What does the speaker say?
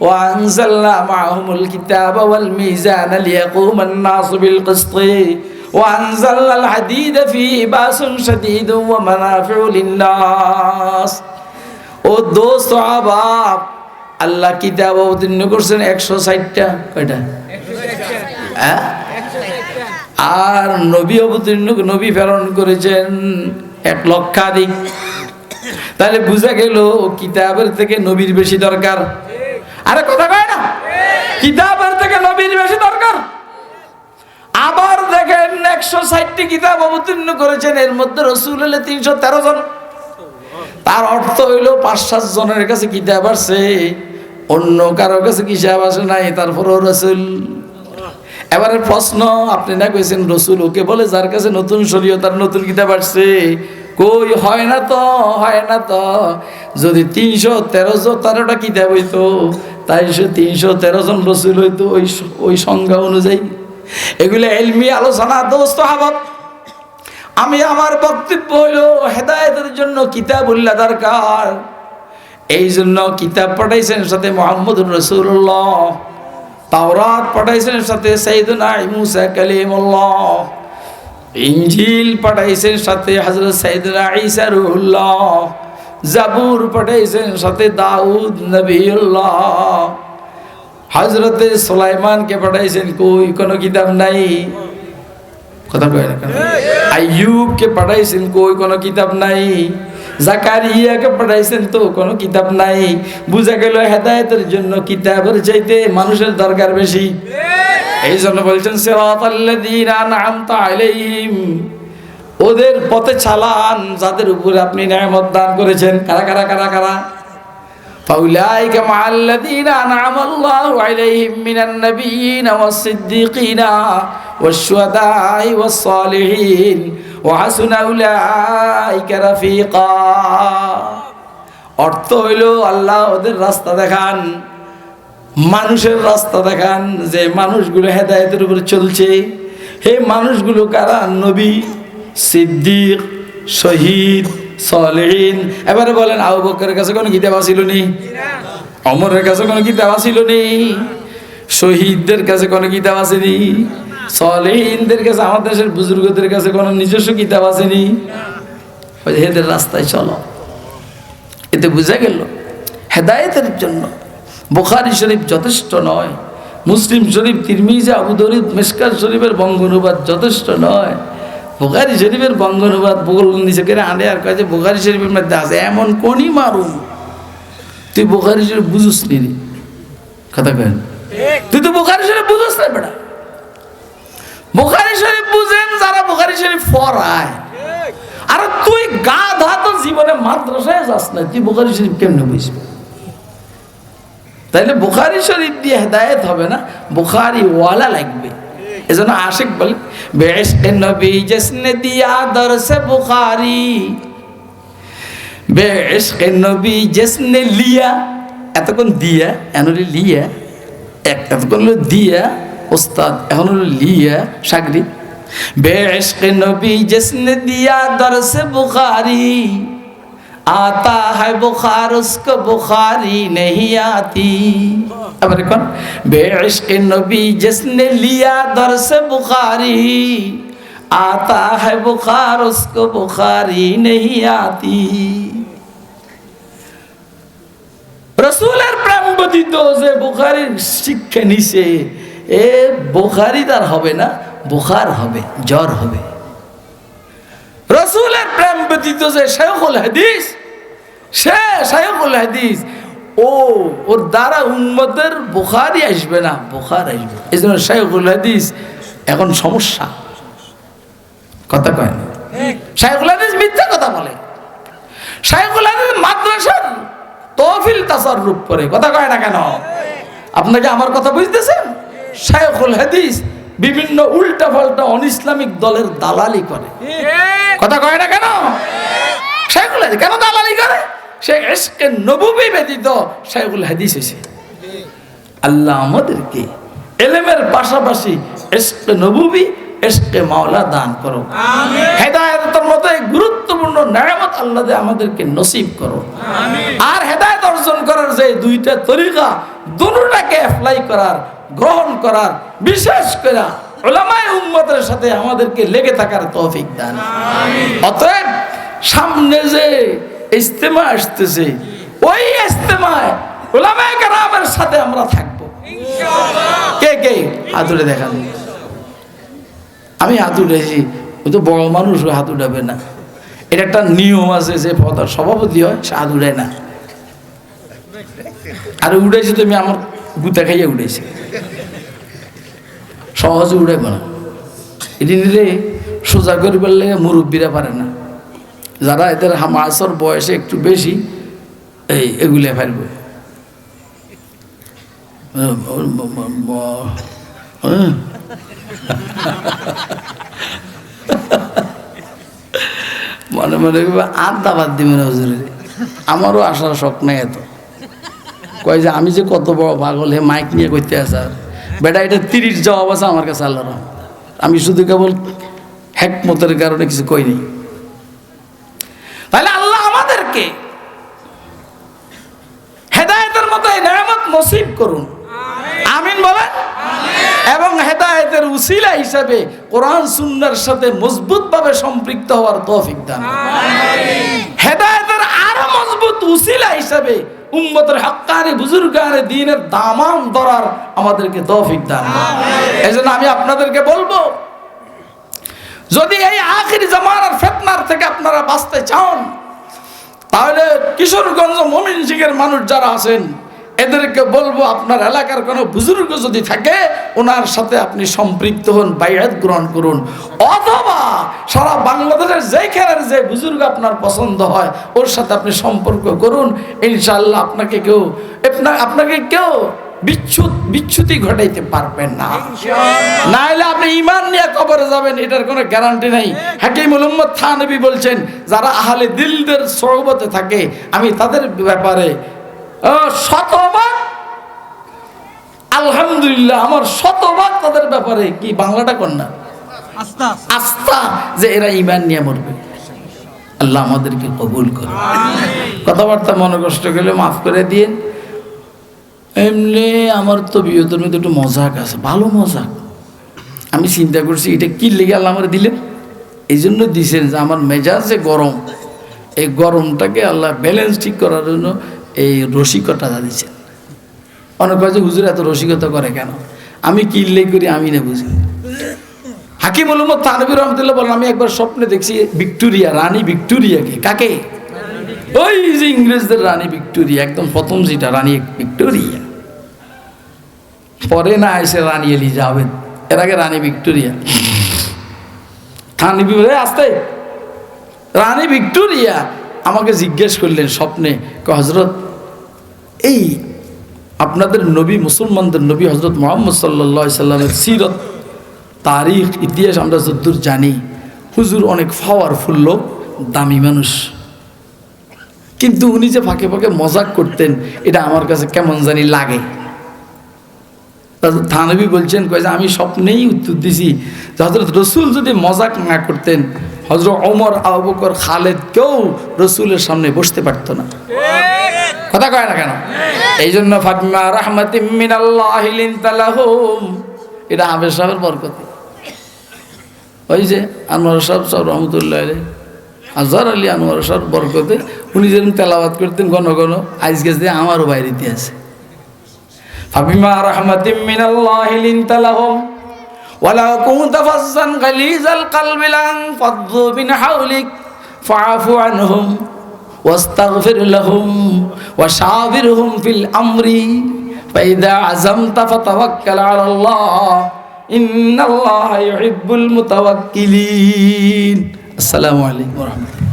وأنزلنا معهم الكتاب والميزان ليقوم الناس بالقسط وأنزلنا الحديد فيه بأس شديد ومنافع للناس ও দোস্ত আবাব আল্লাহ কিতাব অবতীর্ণ করছেন একশো ষাটটা কয়টা হ্যাঁ? আর নবী অবতীর্ণ নবী প্রেরণ করেছেন এক লক্ষাধিক তাহলে বুঝা গেল কিতাবের থেকে নবীর বেশি দরকার আরে কথা কয় না? কিতাবের থেকে নবীর বেশি দরকার। আবার দেখেন একশো ষাটটি কিতাব অবতীর্ণ করেছেন, এর মধ্যে রসুল হলে তিনশো তেরো জন। তার অর্থ হইল পাঁচ, সাত জনের কাছে কিতাব আসছে, অন্য কারও কাছে কিতাব আসে নাই, তারপরও রসুল। এবারে প্রশ্ন, আপনি না কইছেন রসুল ওকে বলে যার কাছে নতুন শরীয় তার নতুন কিতাব আসছে? কই, হয় না তো, হয় না তো। যদি তিনশো তেরোশো তেরোটা কিতাব হইতো তাই সে তিনশো তেরো জন রসুল হইতো ওই ওই সংজ্ঞা অনুযায়ী। এগুলো এলমি আলোচনা, দোস্ত হাবাব। আমি আমার বক্তব্য হইল হেদায়তের জন্য কিতাব উল্লাহ দরকার। এই জন্য কিতাব পাঠাইছেন সাথে মোহাম্মদ রসুল্লাহ তাওরাত পাঠাইছেন সাথে সাইদুনা মুসা কালিমুল্লাহ। ইঞ্জিল পাঠাইছেন সাথে হজরত সাইদুনা ঈসা জাবুর পাঠাইছেন সাথে দাউদ নবীউল্লাহ। হজরতে সুলাইমানকে পাঠাইছেন কই কোনো কিতাব নাই? কথা কয় না আইয়ুবকে পাঠাইছেন কই কোনো কিতাব নাই? জাকারিয়াকে পাঠাইছেন তো কোনো কিতাব নাই? বুঝা গেল হেদায়েতের জন্য কিতাবের চাইতে মানুষের দরকার বেশি। এই জন্য বলছেন সিরাতাল্লাযীনা আনআমতা আলাইহিম। ওদের পথে চালান যাদের উপরে আপনি নিয়ামত দান করেছেন কারা কারা কারা কারা فأولئك مع الذين أنعم الله عليهم من النبيين والصديقين والشهداء والصالحين وحسن أولئك رفيقا অর্থ হইল আল্লাহ ওদের রাস্তা দেখান মানুষের রাস্তা দেখান যে মানুষগুলো হেদায়তের উপরে চলছে হে মানুষগুলো কারা নবী সিদ্দিক, শহীদ, সলেহীন। এবারে বলেন, আবু বকরের কাছে কোনো কিতাব আসিল নি? অমরের কাছে কোনো কিতাব আসিল নি? শহীদদের কাছে কোনো কিতাব আসেনি? সলেহীনদের কাছে আমাদের দেশের বুজুর্গদের কাছে কোনো নিজস্ব কিতাব আসেনি? হেদের রাস্তায় চলো। এতে বোঝা গেল, হেদায়েতের জন্য বুখারি শরীফ যথেষ্ট নয়, মুসলিম শরীফ, তিরমিজা, আবু দরিদ মেসকার শরীফের বঙ্গ অনুবাদ যথেষ্ট নয়। বুখারি শরীফের বঙ্গনুবাদ বগল নিচে করে আনে আর কাছে বুখারি শরীফের মধ্যে আছে, এমন কোনই মারুম? তুই বুখারি শরীফ বুঝুস নি কথা কেন তুই তো বুখারি শরীফ বুঝুস না বেটা। বুখারি শরীফ বুঝেন যারা বুখারি শরীফ পড়ায়। আর তুই গা তো জীবনে মাদ্রাসায় যাস না, তুই বুখারি শরীফ কেমনে বুঝবি? তাইলে বুখারি শরীফ দিয়ে হেদায়েত হবে না বুখারি ওয়ালা লাগবে। এজন্য আশিক বলে বেশ নবী জসনে দিয়া দরসে বুখারি। বেশ নবী জসনে লিয়া, এতক্ষণ দিয়া এনলি লিয়া, এক এতক্ষণ দিয়া, ওস্তাদ এখন লিয়া, সাগরি। বেশ নবী জসনে দিয়া দরসে বুখারি। आता है बुखार उसको बुखारी नहीं आती अब कौन बेइश्क नबी जिसने लिया दर से बुखारी आता है बुखार उसको बुखारी नहीं आती রসুলের প্রেম ব্যতীত যে বুখারির শিক্ষা নিছে এ বুখারি তার হবে না বুখার হবে জ্বর হবে রসুলের প্রেম ব্যতীত যে শেখুল হাদিস সে শেখুল হাদিস। ও ওর দ্বারা উন্মতের বুখারি আসবে না বুখার আসবে এই জন্য শেখুল হাদিস এখন সমস্যা। কথা কয় না? শেখুল হাদিস মিথ্যা কথা বলে। শেখুল হাদিস মাদ্রাসার তহফিল তাসার রূপ করে। কথা কয় না কেন? আপনাকে আমার কথা বুঝতেছেন? শেখুল হাদিস বিভিন্ন উল্টা পাল্টা অন ইসলামিক দলের দালালি করে। কথা কয় না কেন? শেখুল কেন দালালি করে? সে এসকে নবুবি ব্যতীত শেখুল হাদিস এসে আল্লাহ আমাদেরকে এলেমের পাশাপাশি এসকে নবুবি এসকে মাওলা দান করো। হেদায়তের মতো গুরুত্বপূর্ণ নায়ামত আল্লাহ আমাদেরকে নসিব করো। আর হেদায়ত অর্জন অর্জন করার যে দুইটা তরিকা দুটাকে অ্যাপ্লাই করার গ্রহণ করার বিশেষ করে ওলামায় উম্মতের সাথে আমাদেরকে লেগে থাকার তৌফিক দান। অতএব সামনে যে ইস্তেমা আসতেছে ওই ইস্তেমায় ওলামায় কারামের সাথে আমরা থাকব। কে কে? হাতুড়ে দেখান। আমি হাত উঠেছি ও তো বড় মানুষ হাত উঠাবে না। এটা একটা নিয়ম আছে যে পদার সভাপতি হয় সে হাত উঠায় না। আর উঠেছি তুমি আমার গুতা খাইয়া উঠেছি সহজে উঠাইব না এদিন রে সোজা করিবার লেগে মুরব্বীরা পারে না। যারা এদের মাসর বয়সে একটু বেশি, এই এগুলো ফেলবে। মনে মনে আড্ডা বাদ দিবে না হুজুরে। আমারও আসার শখ নাই এত। কয় যে, আমি যে কত বড় পাগল, হে মাইক নিয়ে করতে আসা বেটা এটা তিরিশ জবাব আছে আমার কাছে আল্লাহর আমি শুধু কেবল হ্যাকমতের কারণে কিছু কইনি তাহলে আল্লাহ আমাদেরকে হেদায়েতের মতো এই নেয়ামত নসিব করুন। আমিন বলেন? এবং হেদায়েতের উসিলা হিসাবে কোরআন সুন্নার সাথে মজবুতভাবে সম্পৃক্ত হওয়ার তৌফিক দান হেদায়েতের আরও মজবুত উসিলা হিসাবে উম্মতের হক্কানি বুজুর্গানে দিনের দামাম ধরার আমাদেরকে তৌফিক দান এই জন্য আমি আপনাদেরকে বলব যদি এই আখির জামানার ফেতনার থেকে আপনারা বাঁচতে চান তাহলে কিশোরগঞ্জ মমিন সিংয়ের মানুষ যারা আছেন এদেরকে বলব আপনার এলাকার কোনো বুজুর্গ যদি থাকে ওনার সাথে আপনি সম্পৃক্ত হন বাইয়াত গ্রহণ করুন। অথবা সারা বাংলাদেশের যেখানের যে বুজুর্গ আপনার পছন্দ হয় ওর সাথে আপনি সম্পর্ক করুন ইনশাল্লাহ আপনাকে কেউ আপনাকে কেউ বিচ্ছুত বিচ্ছুতি ঘটাইতে পারবেন না। না হলে আপনি ইমান নিয়ে কবরে যাবেন এটার কোনো গ্যারান্টি নেই। হাকিম উলম্মদ থানবী বলছেন যারা আহলে দিলদের সৌবতে থাকে আমি তাদের ব্যাপারে শতভাগ আলহামদুলিল্লাহ আমার শতভাগ তাদের ব্যাপারে কি বাংলাটা আস্তা আস্থা যে এরা ইমান নিয়ে মরবে। আল্লাহ আমাদেরকে কবুল করে কথাবার্তা মনে কষ্ট গেলে মাফ করে দিয়ে এমনি আমার তো বিয়েতের মধ্যে একটু মজাক আছে ভালো মজাক। আমি চিন্তা করছি এটা কি লেগে আল্লাহ আমার দিলেন? এই জন্য দিছেন যে আমার মেজাজ যে গরম এই গরমটাকে আল্লাহ ব্যালেন্স ঠিক করার জন্য এই রসিকতা দিচ্ছেন অনেক কাজে হুজুর এত রসিকতা করে কেন? আমি কি লেগে করি আমি না বুঝি। হাকিম উলমদ তানবী রহমতুল্লাহ বলেন, আমি একবার স্বপ্নে দেখছি ভিক্টোরিয়া, রানী ভিক্টোরিয়াকে। কাকে? ওই যে ইংরেজদের রানী ভিক্টোরিয়া, একদম প্রথম যেটা, রানী ভিক্টোরিয়া। পরে না এসে রানী এলিজাবেথ, এর আগে রানী ভিক্টোরিয়া। থানবী বলে আসতে, রানী ভিক্টোরিয়া। আমাকে জিজ্ঞেস করলেন স্বপ্নে হজরত এই আপনাদের নবী, মুসলমানদের নবী হজরত মোহাম্মদ সাল্লা সাল্লামের সিরত তারিখ, ইতিহাস আমরা যদ্দূর জানি, হুজুর অনেক পাওয়ারফুল লোক, দামি মানুষ। কিন্তু উনি যে ফাঁকে ফাঁকে মজাক করতেন, এটা আমার কাছে কেমন জানি লাগে। থানবী বলছেন যে আমি স্বপ্নেই উত্তর দিছি, যে হজরত রসুল যদি মজাক না করতেন হজরত অমর আবকর খালেদ কেউ রসুলের সামনে বসতে পারতো না। কথা কয় না কেন? এই জন্য ফাতিমা রাহমাতিম মিনাল্লাহি লিনতালাহুম। এটা আবেশ সাহেবের বরকতে। ওই যে আনোয়ার সাহেব সব রহমতুল্লাহ আলী আজহার আলী আনোয়ার সাহেব বরকতে উনি যেরকম তেলাবাদ করতেন ঘন ঘন আইস গেছে আমারও বাইরেতে আছে ফাবিমা রাহমাতিম মিনাল্লাহি লিনতালাহুম ولو كنت فظا غليظ القلب لانفضوا من حولك فاعف عنهم واستغفر لهم وشاورهم في الامر فاذا عزمت فتوكل على الله ان الله يحب المتوكلين. السلام عليكم ورحمة الله.